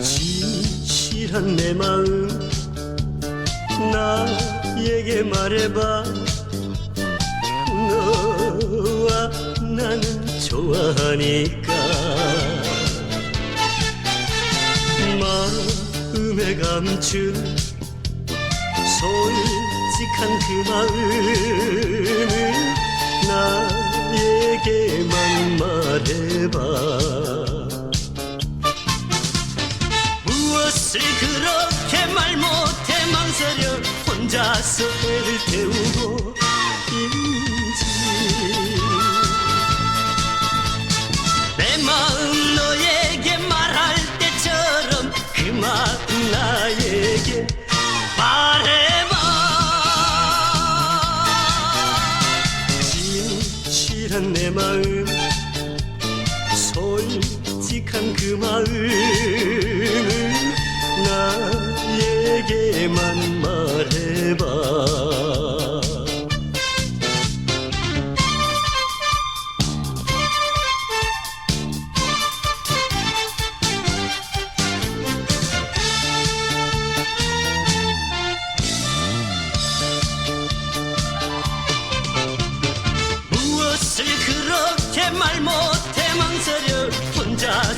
진실한 내 마음 나에게 말해봐. 너와 나는 좋아하니까. 마음에 감춘 솔직한 그 마음을 나에게만 말해봐. 무엇을 그렇게 말 못해 망설여 혼자서 애를 태우고 그 마음을 나에게만 말해봐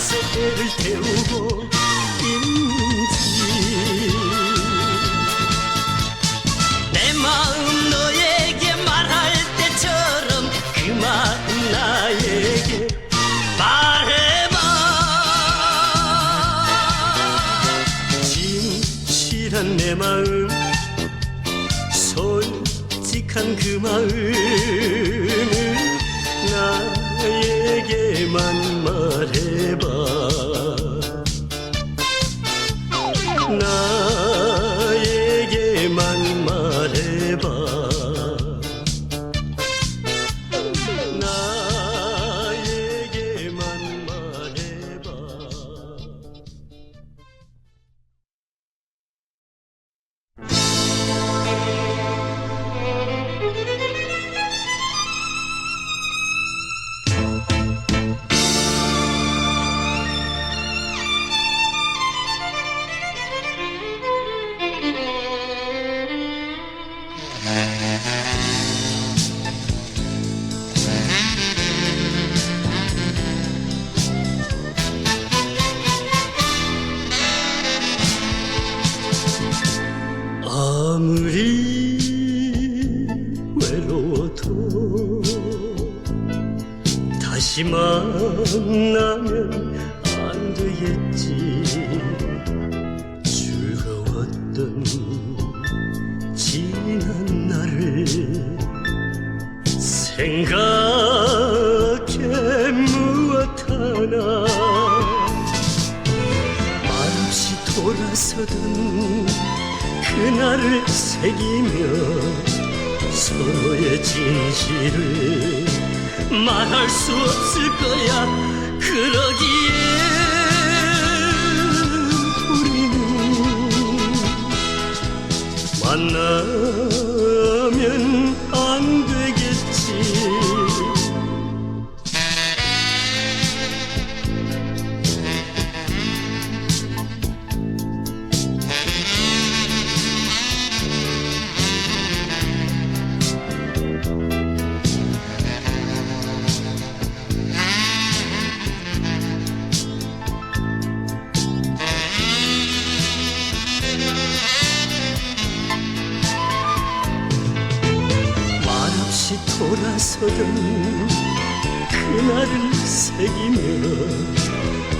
애를 태우고 있는지. 내 마음 너에게 말할 때처럼 그 마음 나에게 말해봐. 진실한 내 마음 솔직한 그 마음 다시 만나면 안 되겠지. 즐거웠던 지난 날을 생각해 무엇 하나. 말없이 돌아서던 그날을 새기며 서로의 진실을 말할 수 없을 거야. 그러기에 우리는 만나면 안되 돌아서던 그날을 새기며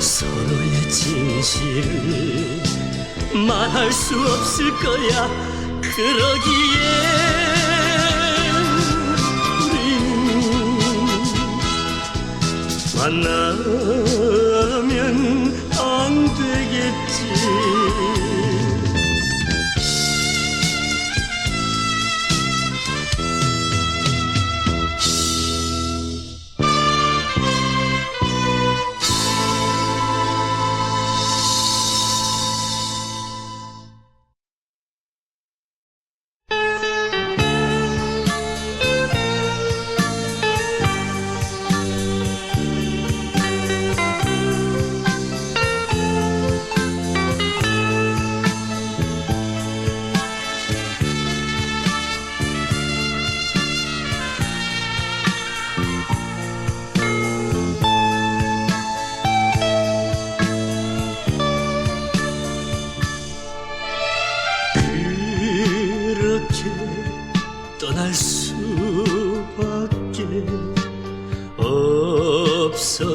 서로의 진실을 말할 수 없을 거야. 그러기에 우리는 만나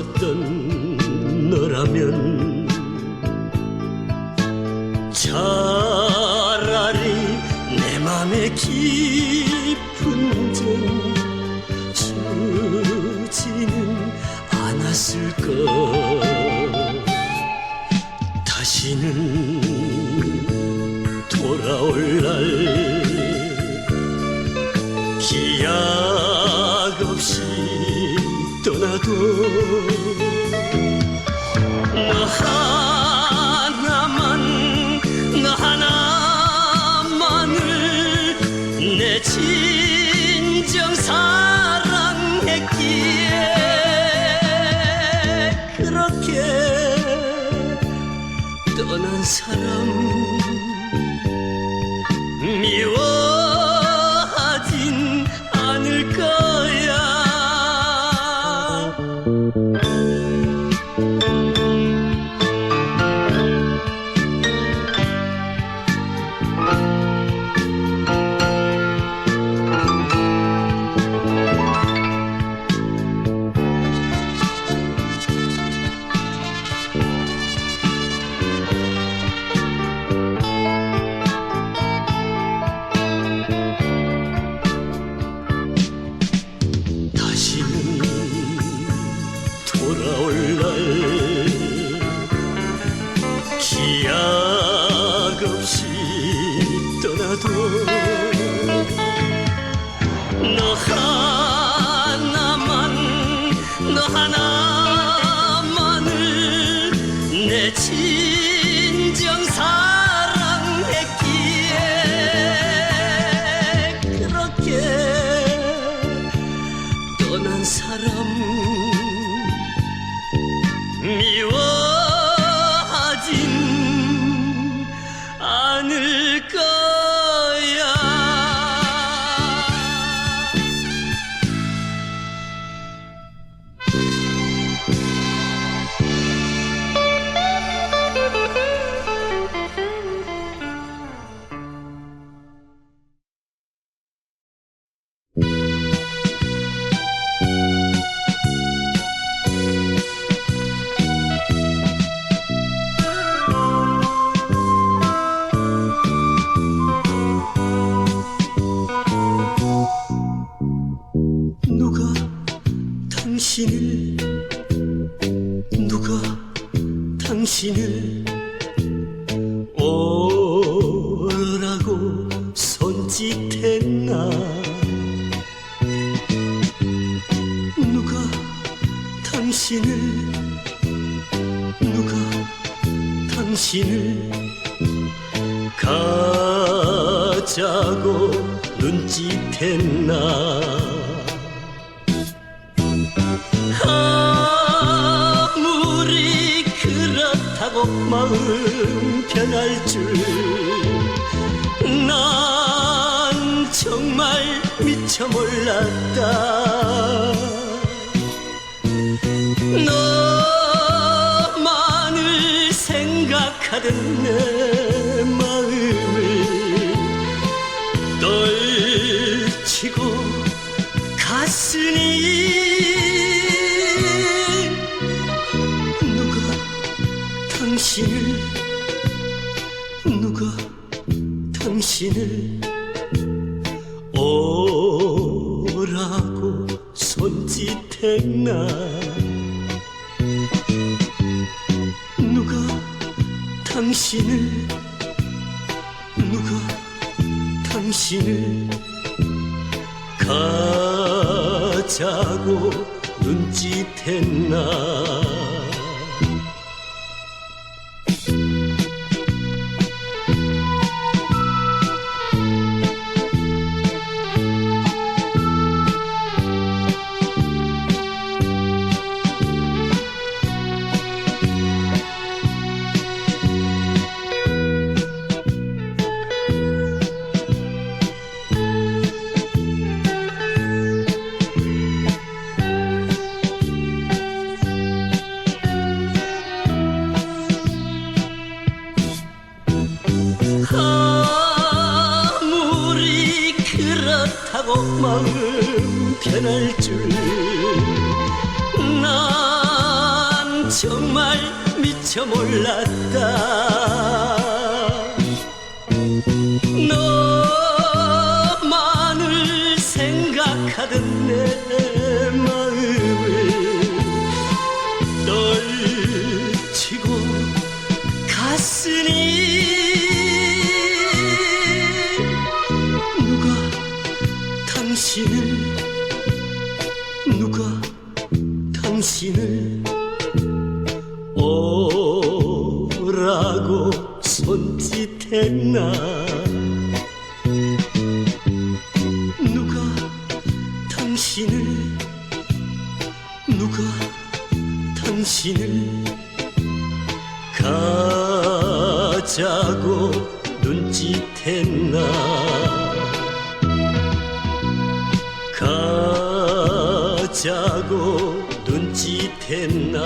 없었던 너라면 차라리 내 맘의 깊은 점 주지는 않았을까 다시는 돌아올 날 기약 너 하나만 너 하나만을 내 진정 사 돌 당신을 누가 당신을 가자고 눈짓했나? 아무리 그렇다고 마음 변할 줄 난 정말 미처 몰랐다 너만을 생각하던 내 마음을 떨치고 갔으니 누가 당신을 누가 당신을 당신을 누가 당신을 가자고 눈짓했나 마음 변할 줄. 난 정말 미처 몰랐다. 너만을 생각하던 내 오라고 손짓했나? 누가 당신을 누가 당신을 가자고 눈짓했나? 가자고 눈짓했나